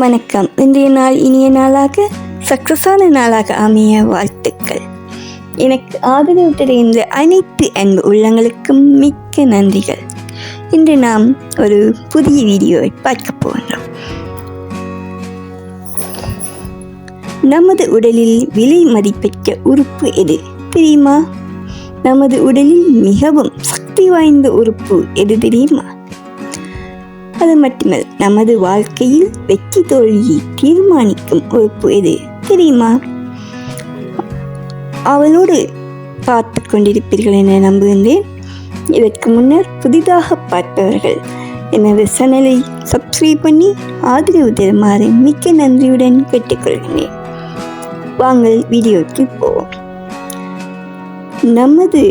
வணக்கம். இன்றைய நாள் இனிய நாளாக சக்சஸான நாளாக அமைய வாழ்த்துக்கள். எனக்கு ஆதரவு தெரிந்த அனைத்து அன்பு உள்ளங்களுக்கும் மிக்க நன்றிகள். இன்று நாம் ஒரு புதிய வீடியோவை பார்க்க போகின்றோம். நமது உடலில் விலை மதிப்பற்ற உறுப்பு எது தெரியுமா? நமது உடலில் மிகவும் சக்தி வாய்ந்த உறுப்பு எது தெரியுமா? அது மட்டுமல்ல நமது வாழ்க்கையில் வெற்றி தோல்வியை தீர்மானிக்கும் உறுப்பு எது தெரியுமா? அவளோடு பார்த்து கொண்டிருப்பீர்கள் என நம்புகின்றேன். இதற்கு முன்னர் புதிதாக பார்ப்பவர்கள் எனது சேனலை சப்ஸ்கிரைப் பண்ணி ஆதரவு தருமாறு மிக்க நன்றியுடன் கேட்டுக்கொள்கிறேன் வாங்கள் வீடியோக்கு போவோம். நமது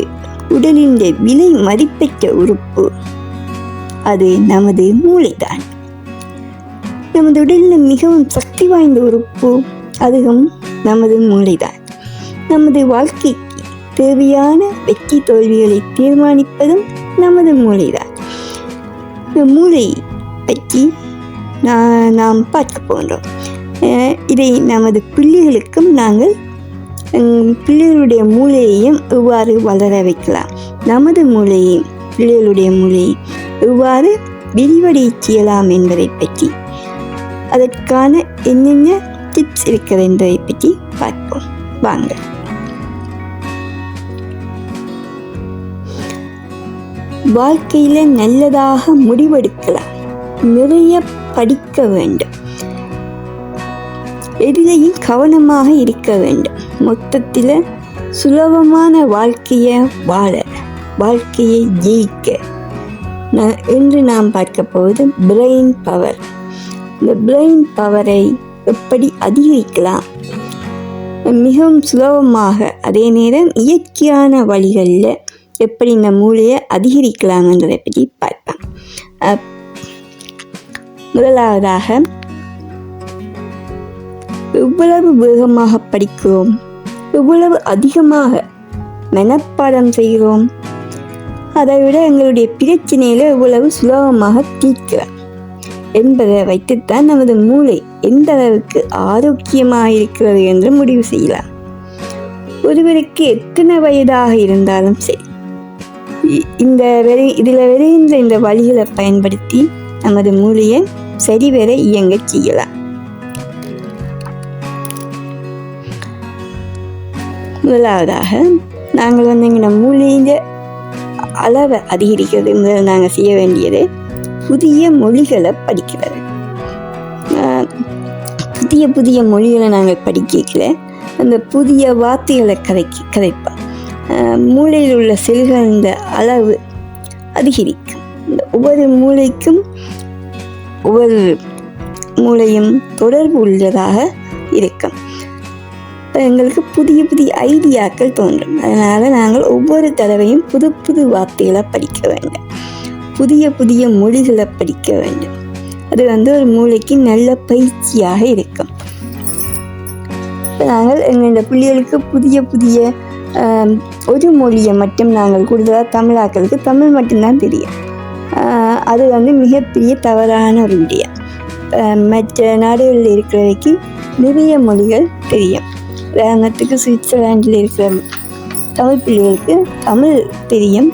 உடலின் விலை மதிப்பெற்ற உறுப்பு அது நமது மூளைதான். நமது உடலில் மிகவும் சக்தி வாய்ந்த உறுப்பு அதுவும் நமது மூளைதான். நமது வாழ்க்கைக்கு தேவையான வெற்றி தோல்விகளை தீர்மானிப்பதும் நமது மூளைதான். இந்த மூளை பற்றி நான் நாம் பார்க்க போன்றோம் அஹ் இதை நமது பிள்ளைகளுக்கும் நாங்கள் பிள்ளைகளுடைய மூளையையும் எவ்வாறு வளர வைக்கலாம். நமது மூளையையும் பிள்ளைகளுடைய மூளையை எவ்வாறு விரிவடை செய்யலாம் என்பதை பற்றி அதற்கான என்னென்ன டிப்ஸ் இருக்கிறது என்பதை பற்றி பார்ப்போம். வாங்க. வாழ்க்கையில் நல்லதாக முடிவெடுக்கலாம். நிறைய படிக்க வேண்டும். எதிலையும் கவனமாக இருக்க வேண்டும். மொத்தத்தில் சுலபமான வாழ்க்கையை வாழ வாழ்க்கையை ஜெயிக்க இன்று நாம் பார்க்க போவது பிரெயின் பவர் இந்த பிரெயின் பவரை எப்படி அதிகரிக்கலாம்? மிகவும் சுலபமாக அதே நேரம் இயற்கையான வழிகளில் எப்படி இந்த மூளையை அதிகரிக்கலாம் பற்றி பார்ப்போம். முதலாவதாக எவ்வளவு வேகமாக படிக்கிறோம்? எவ்வளவு அதிகமாக மனப்பாடம் செய்கிறோம்? அதை விட எங்களுடைய பிரச்சனையில எவ்வளவு சுலபமாக தீர்க்கிறார் என்பதை வைத்துத்தான் நமது மூளை எந்த அளவுக்கு ஆரோக்கியமாக இருக்கிறது என்று முடிவு செய்யலாம். ஒருவருக்கு எத்தனை வயதாக இருந்தாலும் சரி இ- இந்த விரை இதில் விரைகின்ற இந்த வழிகளை பயன்படுத்தி நமது மூளையை சரிவர இயங்கச் செய்யலாம். முதலாவதாக நாங்கள் வந்து எங்கள் மூளையை அளவை அதிகரிக்கிறது நாங்கள் செய்ய வேண்டியது. புதிய மொழிகளை படிக்கிறது. புதிய புதிய மொழிகளை நாங்கள் படிக்கல அந்த புதிய வார்த்தைகளை கதைக்கு கதைப்போம். மூளையில் உள்ள செல்கள் இந்த அளவு அதிகரிக்கும். இந்த ஒவ்வொரு மூளைக்கும் ஒவ்வொரு மூளையும் தொடர்பு உள்ளதாக இருக்கும். எங்களுக்கு புதிய புதிய ஐடியாக்கள் தோன்றும். அதனால் நாங்கள் ஒவ்வொரு தடவையும் புது புது வார்த்தைகளை படிக்க வேண்டும். புதிய புதிய மொழிகளை படிக்க வேண்டும். அது வந்து ஒரு மூளைக்கு நல்ல பயிற்சியாக இருக்கும். நாங்கள் எங்களோட பிள்ளைகளுக்கு புதிய புதிய ஒரு மொழியை மட்டும் நாங்கள் கூடுதலாக தமிழாக்களுக்கு தமிழ் மட்டும்தான் தெரியும். அது வந்து மிகப்பெரிய தவறான ஒரு விடயம். மற்ற நாடுகளில் இருக்கிறவைக்கு நிறைய மொழிகள் தெரியும். உதாரணத்துக்கு சுவிட்சர்லாண்டில் இருக்கிற தமிழ் பிள்ளைகளுக்கு தமிழ் தெரியும்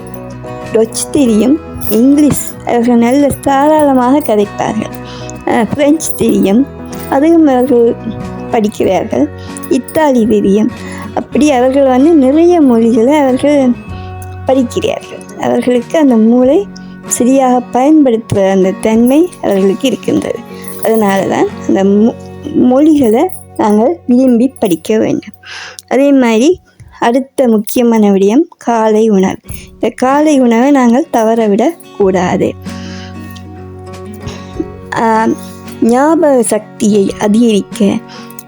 டச் தெரியும் இங்கிலீஷ் அவர்கள் நல்ல தாராளமாக கதைப்பார்கள். ஃப்ரெஞ்சு பிரெஞ்சு தெரியும் அதுவும் அவர்கள் படிக்கிறார்கள் இத்தாலி தெரியும். அப்படி அவர்கள் வந்து நிறைய மொழிகளை அவர்கள் படிக்கிறார்கள். அவர்களுக்கு அந்த மூளை சரியாக பயன்படுத்துகிற அந்த தன்மை அவர்களுக்கு இருக்கின்றது. அதனால தான் அந்த மொ- மொழிகளை நாங்கள் விரும்பி படிக்க வேண்டும். அதே மாதிரி அடுத்த முக்கியமான விடயம் காலை உணவு. இந்த காலை உணவை நாங்கள் தவறவிடக்கூடாது. ஞாபக சக்தியை அதிகரிக்க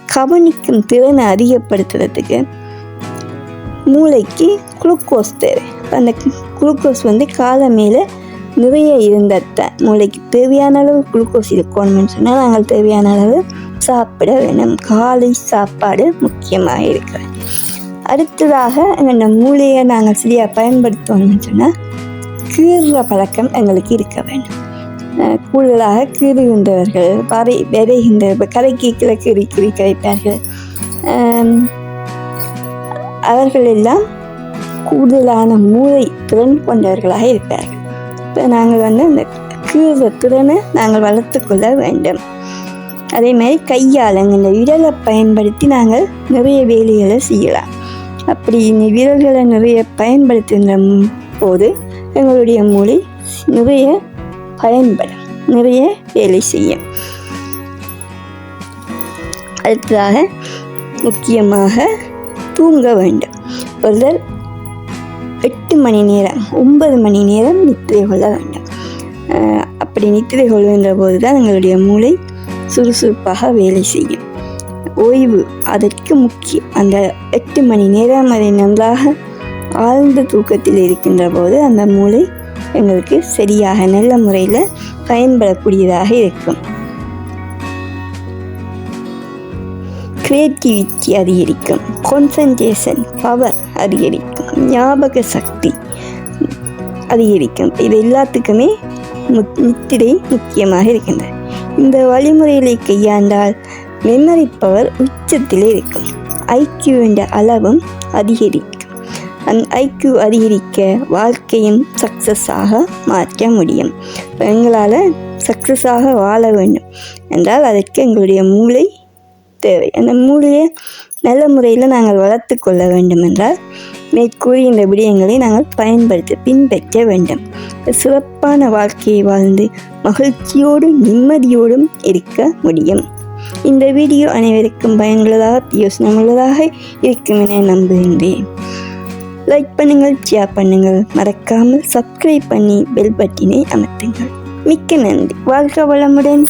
கவனிக்கும் திறனை அதிகப்படுத்துறதுக்கு மூளைக்கு குளுக்கோஸ் தேவை. அந்த குளுக்கோஸ் வந்து காலை மேலே நிறைய இருந்தால் மூளைக்கு தேவையான அளவு குளுக்கோஸ் இருக்கணும்னு சொன்னால் நாங்கள் தேவையான அளவு சாப்பிட வேணும். காலை சாப்பாடு முக்கியமாக இருக்கிறது அடுத்ததாக அந்த மூளையை நாங்கள் சரியாக பயன்படுத்துவோம்னு சொன்னால் கீறுற பழக்கம் எங்களுக்கு இருக்க வேண்டும். கூடுதலாக கீறுகின்றவர்கள் வரை விரைகின்ற கரைக்கு கிழக்கு கீறி கிடைப்பார்கள் கரைப்பார்கள் அவர்கள் எல்லாம் கூடுதலான மூளை திறன் கொண்டவர்களாக இருப்பார்கள். இப்போ நாங்கள் வந்து அந்த கீழ திறனை நாங்கள் வளர்த்து கொள்ள வேண்டும். அதே மாதிரி கையால் இந்த விரலை பயன்படுத்தி நாங்கள் நிறைய வேலைகளை செய்யலாம். அப்படி இந்த விரல்களை நிறைய பயன்படுத்துகிற போது எங்களுடைய மூளை நிறைய பயன்படும் நிறைய வேலை செய்யும். அடுத்ததாக முக்கியமாக தூங்க வேண்டும். ஒருவர் எட்டு மணி நேரம் ஒன்பது மணி நேரம் நித்திரை கொள்ள வேண்டும். அப்படி நித்திரை கொள்கின்ற போது தான் எங்களுடைய மூளை சுறுசுறுப்பாக வேலை செய்யும். ஓய்வு அதற்கு முக்கியம். அந்த எட்டு மணி நேரம் அதை நன்றாக ஆழ்ந்த தூக்கத்தில் இருக்கின்ற போது அந்த மூளை எங்களுக்கு சரியாக நல்ல முறையில் பயன்படக்கூடியதாக இருக்கும். கிரியேட்டிவிட்டி அதிகரிக்கும். கான்சன்ட்ரேஷன் பவர் அதிகரிக்கும். ஞாபக சக்தி அதிகரிக்கும். இது எல்லாத்துக்குமே முத் நித்திரை முக்கியமாக இருக்கின்றன இந்த வழிமுறைகளை கையாண்டால் மெமரி பவர் உச்சத்தில் இருக்கும். ஐக்கியூ என்ற அளவும் அதிகரிக்கும். அந்த ஐக்கியூ அதிகரிக்க வாழ்க்கையும் சக்ஸஸாக மாற்ற முடியும். எங்களால் சக்ஸஸாக வாழ வேண்டும். என்றால் அதற்கு எங்களுடைய மூளை தேவை. அந்த மூளையை நல்ல முறையில் நாங்கள் வளர்த்து கொள்ள வேண்டும் என்றால் மேற்கூறிய இந்த விடயங்களை நாங்கள் பயன்படுத்த பின்பற்ற வேண்டும். சிறப்பான வாழ்க்கையை வாழ்ந்து மகிழ்ச்சியோடும் நிம்மதியோடும் இருக்க முடியும். இந்த வீடியோ அனைவருக்கும் பயனுள்ளதாக யோசனமுள்ளதாக இருக்கும் என நம்புகின்றேன். லைக் பண்ணுங்கள் ஷேர் பண்ணுங்கள். மறக்காமல் சப்ஸ்கிரைப் பண்ணி பெல் பட்டினை அமர்த்துங்கள். மிக்க நன்றி. வாழ்க வளமுடன்.